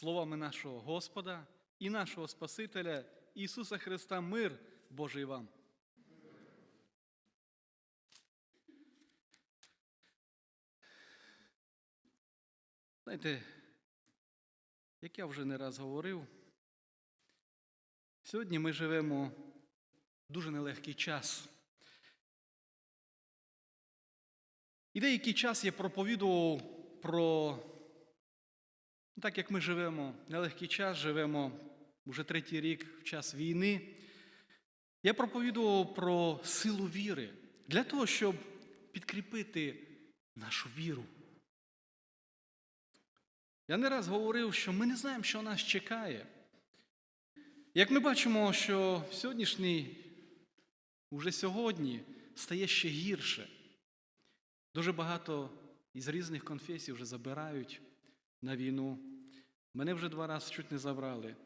словами нашого Господа і нашого Спасителя Ісуса Христа, мир Божий вам. Знаєте, як я вже не раз говорив, сьогодні ми живемо дуже нелегкий час. І деякий час я проповідував про так, як ми живемо, нелегкий час, живемо вже третій рік в час війни. Я проповідував про силу віри для того, щоб підкріпити нашу віру. Я не раз говорив, що ми не знаємо, що нас чекає. Як ми бачимо, що сьогоднішній, уже сьогодні, стає ще гірше. Дуже багато із різних конфесій вже забирають на війну. Мене вже два рази чуть не забрали.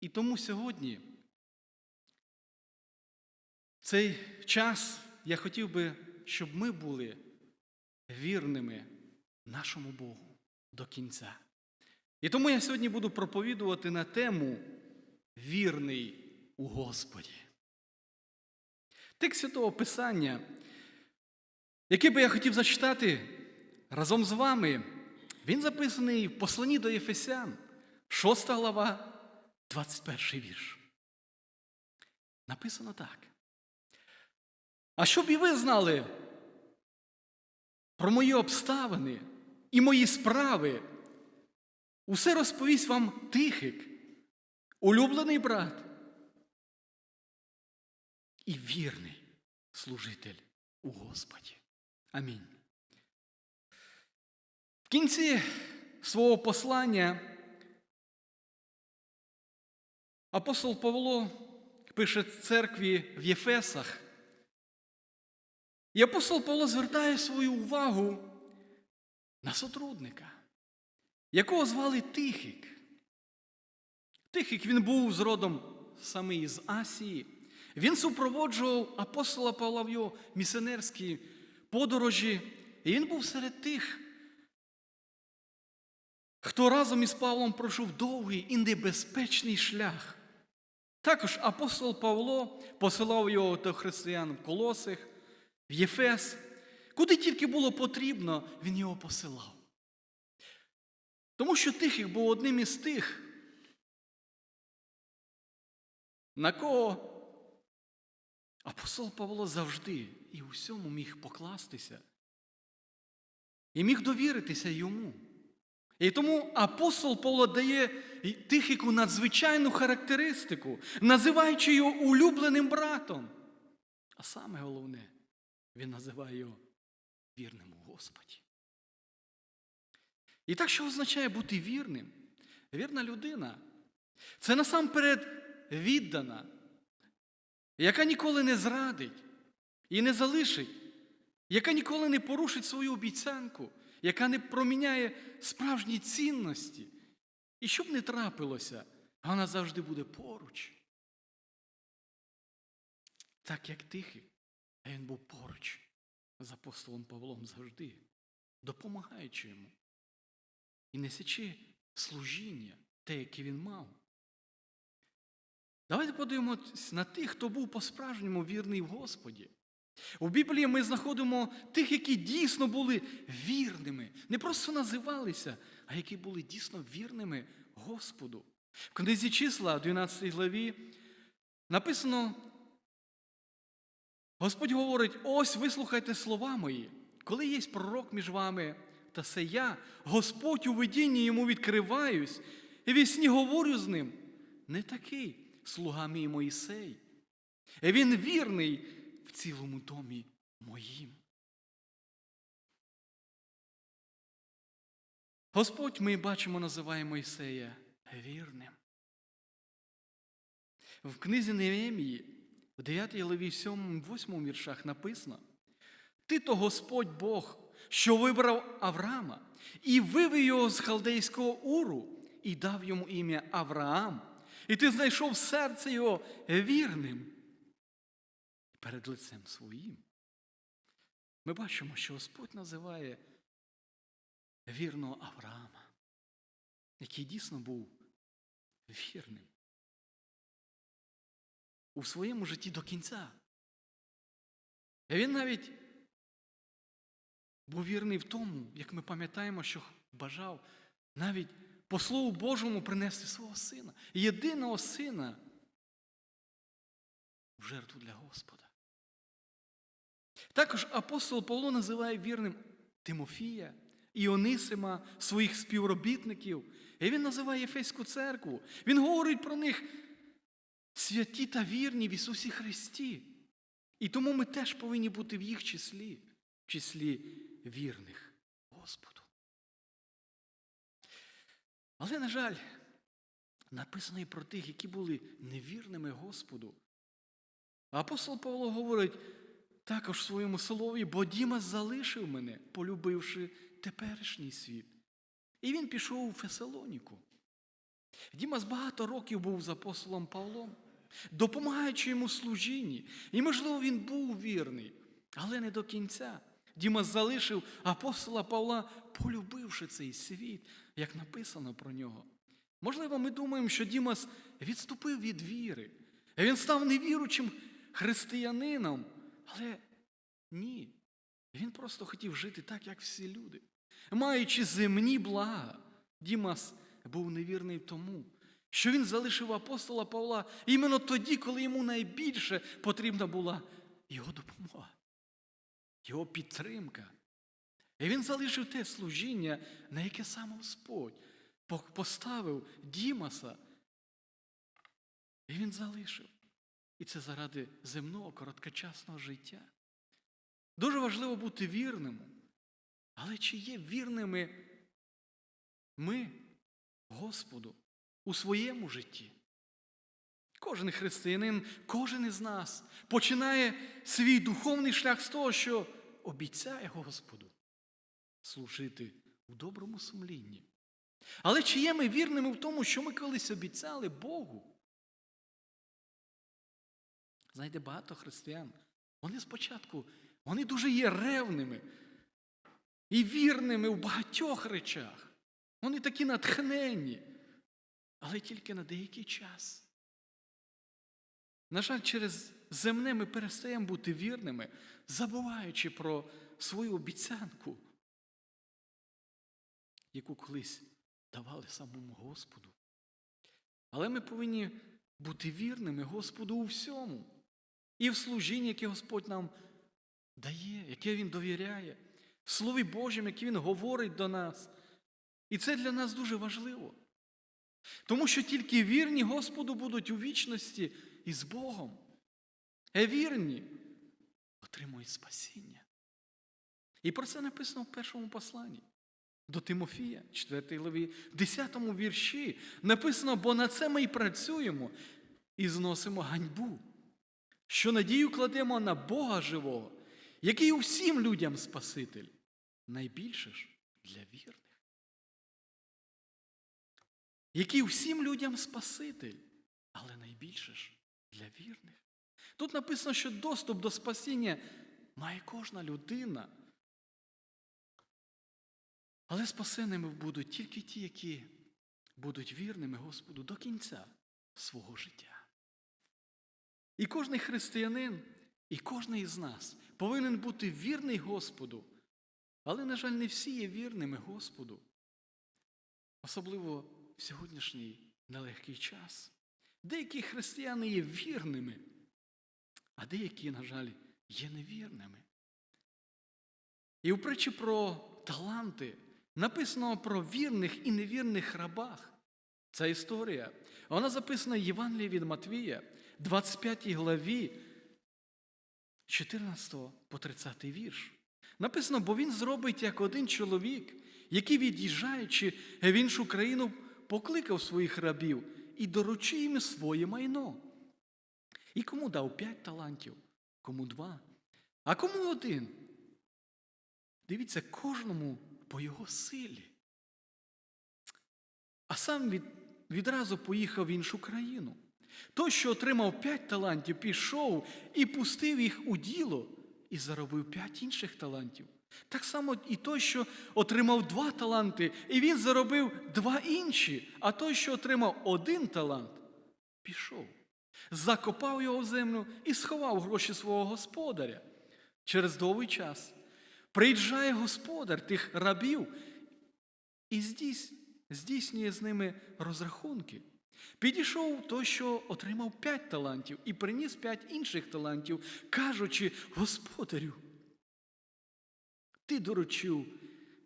І тому сьогодні, цей час, я хотів би, щоб ми були вірними нашому Богу до кінця. І тому я сьогодні буду проповідувати на тему вірний у Господі. Текст Святого Писання, який би я хотів зачитати разом з вами, він записаний в посланні до Єфесян, 6 глава, 21 вірш. Написано так. А щоб і ви знали про мої обставини і мої справи, усе розповість вам Тихик, улюблений брат і вірний служитель у Господі. Амінь. В кінці свого послання апостол Павло пише церкві в Єфесах. І апостол Павло звертає свою увагу на сотрудника, якого звали Тихик. Тихик він був з родом саме із Асії. Він супроводжував апостола Павла в його місіонерській подорожі, і він був серед тих, хто разом із Павлом пройшов довгий і небезпечний шлях. Також апостол Павло посилав його до християн в Колосих, в Єфес, куди тільки було потрібно, він його посилав. Тому що Тихих був одним із тих, на кого апостол Павло завжди і у всьому міг покластися і міг довіритися йому. І тому апостол Павло дає Тихику надзвичайну характеристику, називаючи його улюбленим братом. А саме головне, він називає його вірним у Господі. І так, що означає бути вірним? Вірна людина це насамперед віддана, яка ніколи не зрадить і не залишить, яка ніколи не порушить свою обіцянку, яка не проміняє справжні цінності. І щоб не трапилося, вона завжди буде поруч. Так як тихий, а він був поруч з апостолом Павлом завжди, допомагаючи йому і несячи служіння, те, яке він мав. Давайте подивимось на тих, хто був по-справжньому вірний в Господі. У Біблії ми знаходимо тих, які дійсно були вірними, не просто називалися, а які були дійсно вірними Господу. В книзі числа, 12 главі, написано, Господь говорить: ось вислухайте слова мої, коли є пророк між вами, та це я, Господь у видінні йому відкриваюсь, і вісні говорю з ним. Не такий слуга мій Моїсей. Він вірний в цілому домі моїм. Господь, ми бачимо, називає Мойсея вірним. В книзі Неемії, в 9 главі 7, 8 віршах написано: Ти то Господь Бог, що вибрав Авраама, і вивів його з халдейського уру, і дав йому ім'я Авраам, і ти знайшов серце його вірним перед лицем своїм. Ми бачимо, що Господь називає вірного Авраама. який дійсно був вірним у своєму житті до кінця. І він навіть був вірний в тому, як ми пам'ятаємо, що бажав навіть по Слову Божому принести свого сина, єдиного сина в жертву для Господа. Також апостол Павло називає вірним Тимофія, Іонисима, своїх співробітників. І він називає Єфеську церкву. Він говорить про них святі та вірні в Ісусі Христі. І тому ми теж повинні бути в їх числі, в числі вірних Господу. Але, на жаль, написано і про тих, які були невірними Господу. Апостол Павло говорить також в своєму слові, бо Діма залишив мене, полюбивши теперішній світ. І він пішов у Фесалоніку. Дімас багато років був з апостолом Павлом, допомагаючи йому служінні. І, можливо, він був вірний, але не до кінця. Дімас залишив апостола Павла, полюбивши цей світ, як написано про нього. Можливо, ми думаємо, що Дімас відступив від віри. Він став невіручим християнином, але ні. Він просто хотів жити так, як всі люди. Маючи земні блага, Дімас був невірний тому, що він залишив апостола Павла іменно тоді, коли йому найбільше потрібна була його допомога, його підтримка. І він залишив те служіння, на яке сам Господь поставив Дімаса. І він залишив. І це заради земного короткочасного життя. Дуже важливо бути вірним. Але чи є вірними ми Господу у своєму житті? Кожен християнин, кожен із нас починає свій духовний шлях з того, що обіцяє Господу служити у доброму сумлінні. Але чи є ми вірними в тому, що ми колись обіцяли Богу? Знаєте, багато християн, вони спочатку, вони дуже є ревними і вірними в багатьох речах. Вони такі натхненні, але тільки на деякий час. На жаль, через земне ми перестаємо бути вірними, забуваючи про свою обіцянку, яку колись давали самому Господу. Але ми повинні бути вірними Господу у всьому. І в служінні, яке Господь нам дає, яке Він довіряє, в Слові Божому, яке Він говорить до нас. І це для нас дуже важливо. Тому що тільки вірні Господу будуть у вічності із Богом. А вірні отримують спасіння. І про це написано в першому посланні. До Тимофія, 4 главі, 10 вірші написано, бо на це ми і працюємо і зносимо ганьбу, що надію кладемо на Бога живого, який усім людям Спаситель, найбільше ж для вірних. Який усім людям Спаситель, але найбільше ж для вірних. Тут написано, що доступ до спасіння має кожна людина. Але спасеними будуть тільки ті, які будуть вірними Господу до кінця свого життя. І кожний християнин, і кожен із нас повинен бути вірний Господу. Але, на жаль, не всі є вірними Господу. Особливо в сьогоднішній нелегкий час. Деякі християни є вірними, а деякі, на жаль, є невірними. І в притчі про таланти написано про вірних і невірних рабах. Ця історія. Вона записана в Євангелії від Матвія, 25 главі, 14 по 30 вірш. Написано, бо він зробить як один чоловік, який, від'їжджаючи в іншу країну, покликав своїх рабів і доручив їм своє майно. І кому дав п'ять талантів, кому два, а кому один. Дивіться, кожному по його силі. А сам від, відразу поїхав в іншу країну. Той, що отримав п'ять талантів, пішов і пустив їх у діло, і заробив п'ять інших талантів. Так само і той, що отримав два таланти, і він заробив два інші, а той, що отримав один талант, пішов, закопав його в землю і сховав гроші свого господаря. Через довгий час приїжджає господар тих рабів і здійснює з ними розрахунки. Підійшов той, що отримав п'ять талантів, і приніс п'ять інших талантів, кажучи, господарю, ти доручив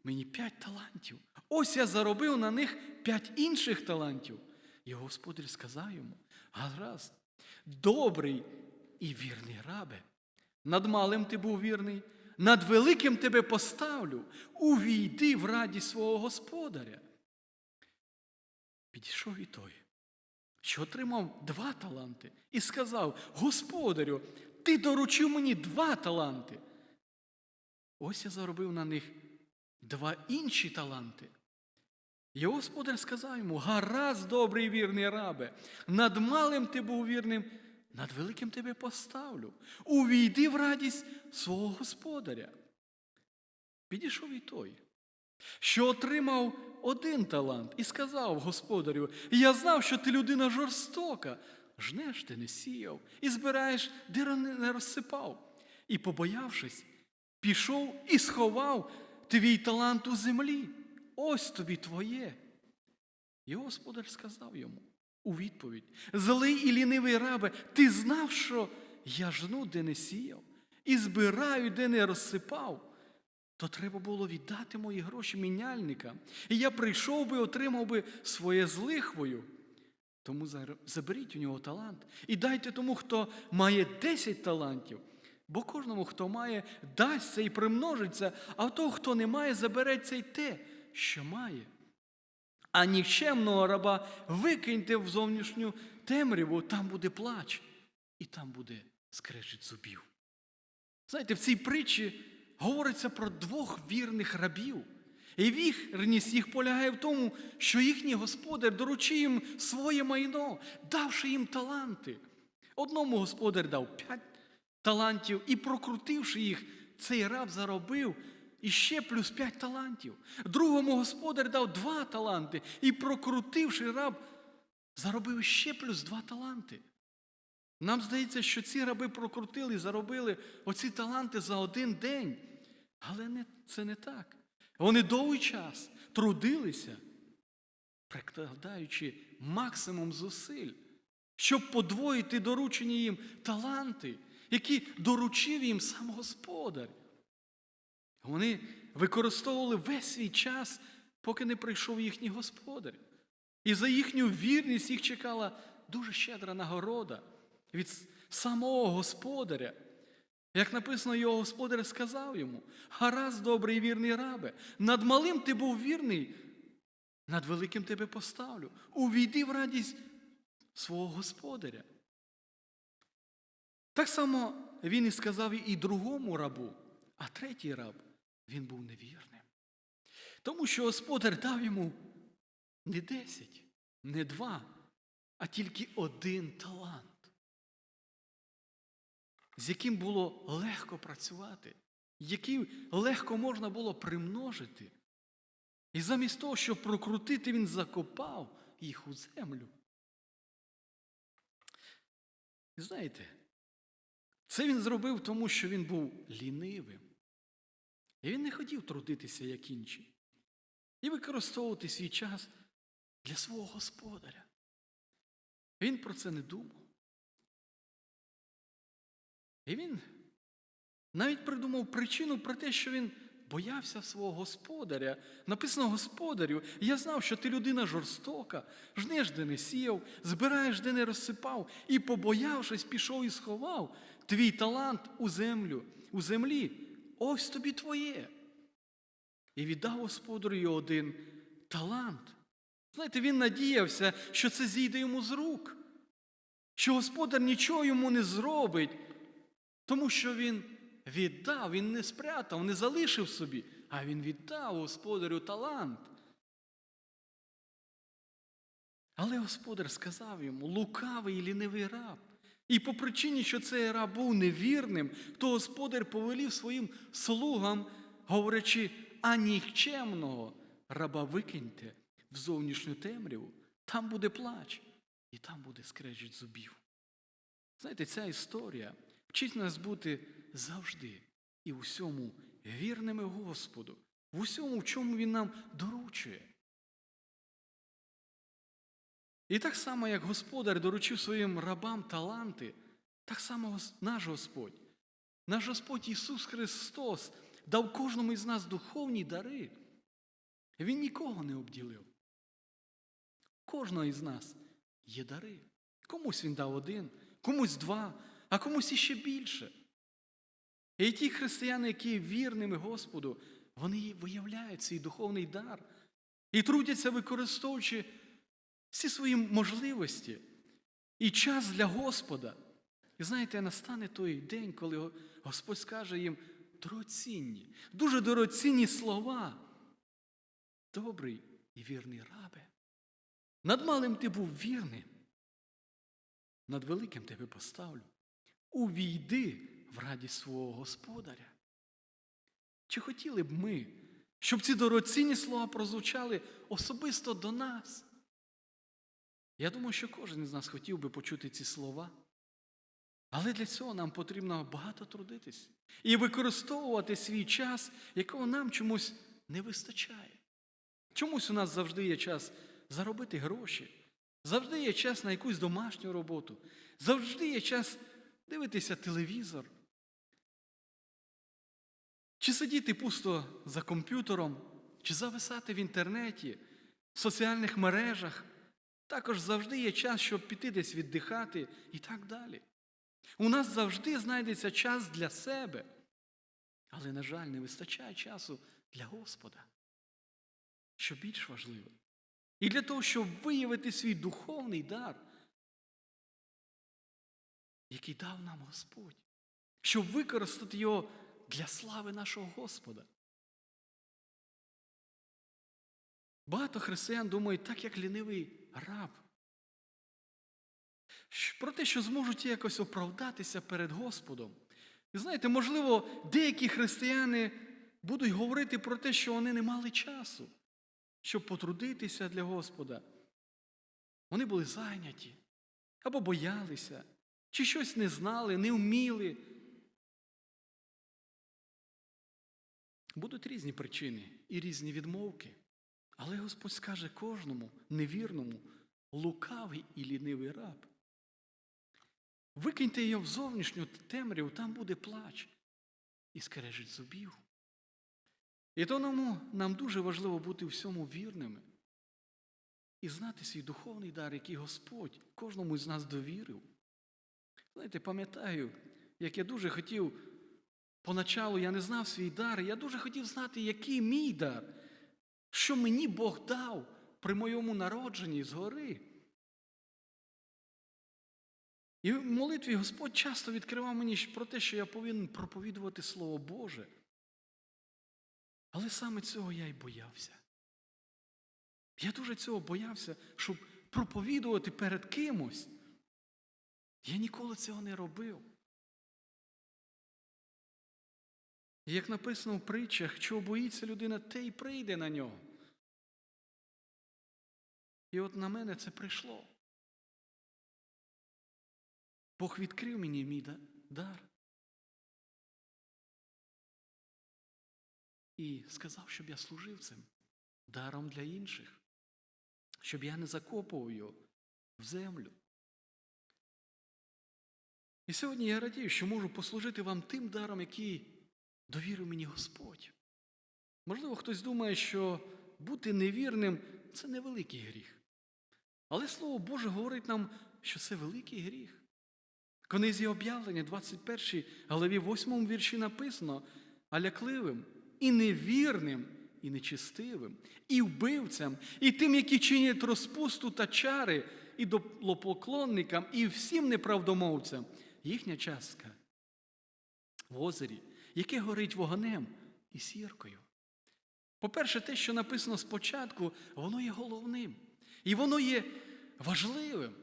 мені п'ять талантів. Ось я заробив на них п'ять інших талантів. І господар сказав йому: гаразд, добрий і вірний рабе. Над малим ти був вірний, над великим тебе поставлю. Увійди в радість свого господаря. Підійшов і той, що отримав два таланти, і сказав: Господарю, ти доручив мені два таланти. Ось я заробив на них два інші таланти. І господар сказав йому: гаразд, добрий вірний рабе, над малим ти був вірним, над великим тебе поставлю. Увійди в радість свого господаря. Підійшов і той, що отримав один талант, і сказав господарю: Я знав, що ти людина жорстока, жнеш ти не сіяв, і збираєш, де не розсипав. І, побоявшись, пішов і сховав твій талант у землі. Ось тобі твоє. І господар сказав йому у відповідь: Злий і лінивий рабе, ти знав, що я жну, де не сіяв, і збираю, де не розсипав. То треба було віддати мої гроші міняльникам, і я прийшов би, отримав би своє з лихвою. Тому заберіть у нього талант і дайте тому, хто має 10 талантів. Бо кожному, хто має, дасться і примножиться, а того, хто не має, забереться й те, що має. А нікчемного раба викиньте в зовнішню темряву, там буде плач, і там буде скрежет зубів. Знаєте, в цій притчі говориться про двох вірних рабів. І вірність їх полягає в тому, що їхній господар доручив їм своє майно, давши їм таланти. Одному господар дав п'ять талантів, і прокрутивши їх, цей раб заробив іще плюс п'ять талантів. Другому господар дав два таланти, і прокрутивши раб, заробив ще плюс два таланти. Нам здається, що ці раби прокрутили заробили оці таланти за один день. Але не, це не так. Вони довгий час трудилися, прикладаючи максимум зусиль, щоб подвоїти доручені їм таланти, які доручив їм сам Господар. Вони використовували весь свій час, поки не прийшов їхній господар. І за їхню вірність їх чекала дуже щедра нагорода від самого господаря. Як написано, його господар сказав йому: гаразд, добрий і вірний рабе, над малим ти був вірний, над великим тебе поставлю. Увійди в радість свого господаря. Так само він і сказав і другому рабу, а третій раб він був невірним. Тому що господар дав йому не десять, не два, а тільки один талант з яким було легко працювати, який легко можна було примножити. І замість того, щоб прокрутити, він закопав їх у землю. І знаєте, це він зробив тому, що він був лінивим. І він не хотів трудитися, як інші, і використовувати свій час для свого господаря. Він про це не думав. І він навіть придумав причину про те, що він боявся свого господаря. Написано господарю, я знав, що ти людина жорстока, жнеш, де не сіяв, збираєш, де не розсипав, і, побоявшись, пішов і сховав твій талант у землю, у землі. Ось тобі твоє. І віддав господарю один талант. Знаєте, він надіявся, що це зійде йому з рук, що господар нічого йому не зробить. Тому що він віддав, він не спрятав, не залишив собі, а він віддав господарю талант. Але господар сказав йому, лукавий і лінивий раб. І по причині, що цей раб був невірним, то господар повелів своїм слугам говорячи, а нікчемного раба викиньте в зовнішню темряву, там буде плач, і там буде скрежить зубів. Знаєте, ця історія вчить нас бути завжди і в усьому вірними Господу, в усьому, в чому Він нам доручує. І так само, як Господар доручив своїм рабам таланти, так само наш Господь, наш Господь Ісус Христос дав кожному із нас духовні дари. Він нікого не обділив. Кожного із нас є дари. Комусь він дав один, комусь два, а комусь іще більше. І ті християни, які вірними Господу, вони виявляють цей духовний дар і трудяться, використовуючи всі свої можливості і час для Господа. І знаєте, настане той день, коли Господь скаже їм дорогоцінні, дуже дорогоцінні слова. Добрий і вірний рабе. Над малим ти був вірним, над великим тебе поставлю. Увійди в радість свого Господаря. Чи хотіли б ми, щоб ці дорогоцінні слова прозвучали особисто до нас? Я думаю, що кожен із нас хотів би почути ці слова. Але для цього нам потрібно багато трудитись і використовувати свій час, якого нам чомусь не вистачає. Чомусь у нас завжди є час заробити гроші, завжди є час на якусь домашню роботу, завжди є час дивитися телевізор. Чи сидіти пусто за комп'ютером, чи зависати в інтернеті, в соціальних мережах. Також завжди є час, щоб піти десь віддихати і так далі. У нас завжди знайдеться час для себе, але, на жаль, не вистачає часу для Господа, що більш важливо. І для того, щоб виявити свій духовний дар, який дав нам Господь, щоб використати його для слави нашого Господа. Багато християн думають, так як лінивий раб. Про те, що зможуть якось оправдатися перед Господом. І знаєте, можливо, деякі християни будуть говорити про те, що вони не мали часу, щоб потрудитися для Господа. Вони були зайняті або боялися, чи щось не знали, не вміли. Будуть різні причини і різні відмовки. Але Господь скаже кожному невірному, лукавий і лінивий раб. Викиньте його в зовнішню темряву, там буде плач і скрежить зубів. І тому нам дуже важливо бути всьому вірними і знати свій духовний дар, який Господь кожному з нас довірив. Знаєте, пам'ятаю, як я дуже хотів, поначалу я не знав свій дар, я дуже хотів знати, який мій дар, що мені Бог дав при моєму народженні згори. І в молитві Господь часто відкривав мені про те, що я повинен проповідувати Слово Боже. Але саме цього я й боявся. Я дуже цього боявся, щоб проповідувати перед кимось. Я ніколи цього не робив. Як написано в притчах, чого боїться людина, те й прийде на нього. І от на мене це прийшло. Бог відкрив мені мій дар. І сказав, щоб я служив цим даром для інших, щоб я не закопував його в землю. І сьогодні я радію, що можу послужити вам тим даром, який довірив мені Господь. Можливо, хтось думає, що бути невірним це невеликий гріх. Але Слово Боже говорить нам, що це великий гріх. В книзі об'явлення, 21 главі 8 вірші написано, а лякливим і невірним, і нечистивим, і вбивцям, і тим, які чинять розпусту та чари, і доплопоклонникам, і всім неправдомовцям, їхня частка в озері, яке горить вогнем і сіркою. По-перше, те, що написано спочатку, воно є головним. І воно є важливим.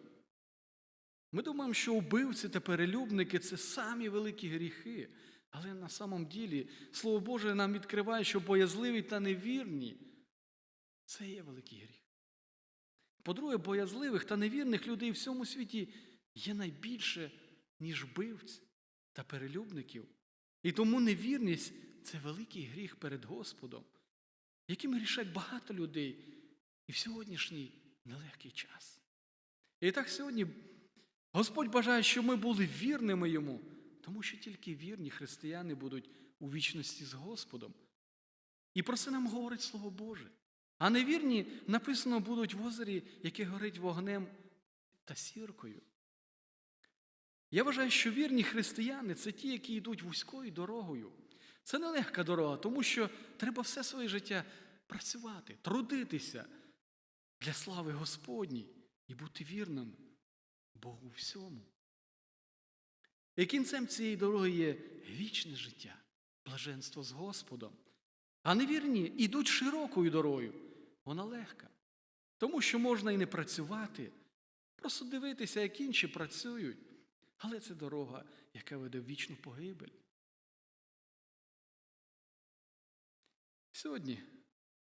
Ми думаємо, що убивці та перелюбники це самі великі гріхи. Але на самом ділі Слово Боже нам відкриває, що боязливі та невірні це є великий гріх. По-друге, боязливих та невірних людей в всьому світі є найбільше, ніж вбивць та перелюбників. І тому невірність це великий гріх перед Господом, яким грішать багато людей і в сьогоднішній нелегкий час. І так сьогодні Господь бажає, щоб ми були вірними йому, тому що тільки вірні християни будуть у вічності з Господом. І про це нам говорить Слово Боже. А невірні, написано, будуть в озері, яке горить вогнем та сіркою. Я вважаю, що вірні християни це ті, які йдуть вузькою дорогою. Це нелегка дорога, тому що треба все своє життя працювати, трудитися для слави Господній і бути вірним Богу всьому. І кінцем цієї дороги є вічне життя, блаженство з Господом. А невірні йдуть широкою дорогою. Вона легка. Тому що можна і не працювати, просто дивитися, як інші працюють. Але це дорога, яка веде в вічну погибель. Сьогодні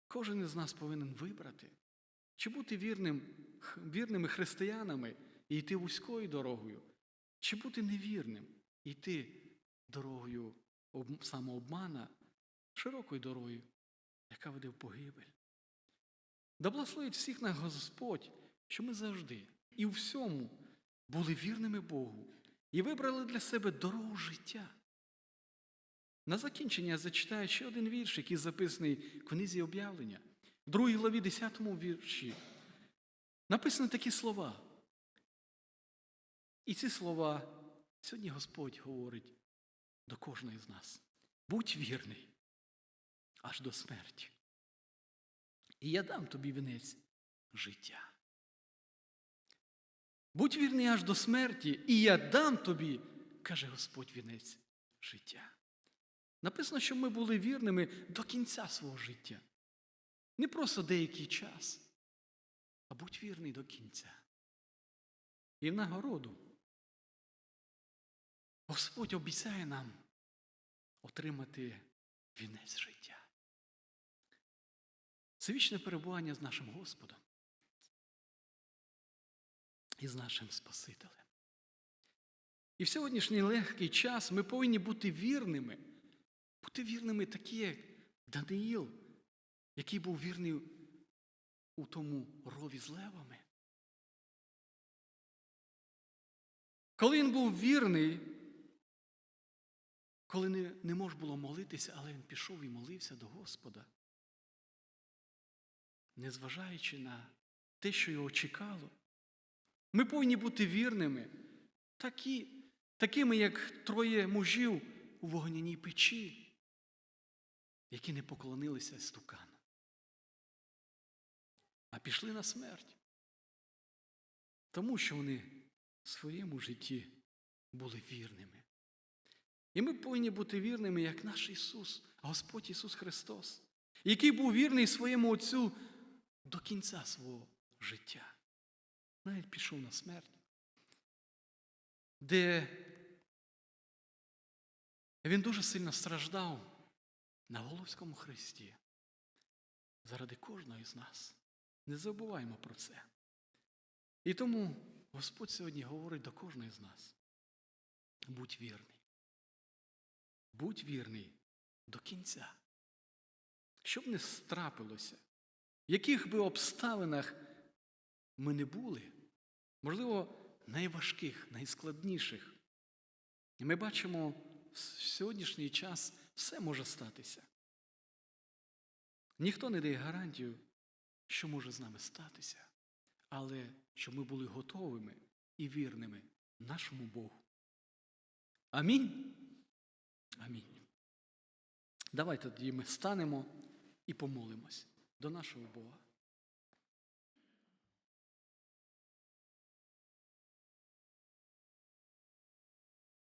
кожен із нас повинен вибрати, чи бути вірним, вірними християнами і йти вузькою дорогою, чи бути невірним і йти дорогою самообмана, широкою дорогою, яка веде в погибель. Да благословить всіх нас Господь, що ми завжди і у всьому були вірними Богу і вибрали для себе дорогу життя. На закінчення я зачитаю ще один вірш, який записаний в книзі об'явлення. В другій главі 10 вірші написані такі слова. І ці слова сьогодні Господь говорить до кожної з нас. Будь вірний аж до смерті. І я дам тобі вінець життя. Будь вірний аж до смерті, і я дам тобі, каже Господь вінець життя. Написано, що ми були вірними до кінця свого життя. Не просто деякий час, а будь вірний до кінця. І в нагороду Господь обіцяє нам отримати вінець життя. Це вічне перебування з нашим Господом і з нашим Спасителем. І в сьогоднішній легкий час ми повинні бути вірними, бути вірними такі, як Даниїл, який був вірний у тому рові з левами. Коли він був вірний, коли не, не можна було молитися, але він пішов і молився до Господа, незважаючи на те, що його чекало, ми повинні бути вірними, такі, такими, як троє мужів у вогняній печі, які не поклонилися стукану, а пішли на смерть, тому що вони в своєму житті були вірними. І ми повинні бути вірними, як наш Ісус, Господь Ісус Христос, який був вірний своєму Отцю до кінця свого життя. Навіть пішов на смерть, де він дуже сильно страждав на Головському хресті заради кожного з нас. Не забуваємо про це. І тому Господь сьогодні говорить до кожного з нас. Будь вірний. Будь вірний до кінця. Щоб не страпилося, в яких би обставинах ми не були, можливо, найважких, найскладніших. І ми бачимо, в сьогоднішній час все може статися. Ніхто не дає гарантію, що може з нами статися, але щоб ми були готовими і вірними нашому Богу. Амінь. Амінь. Давайте тоді ми станемо і помолимось до нашого Бога.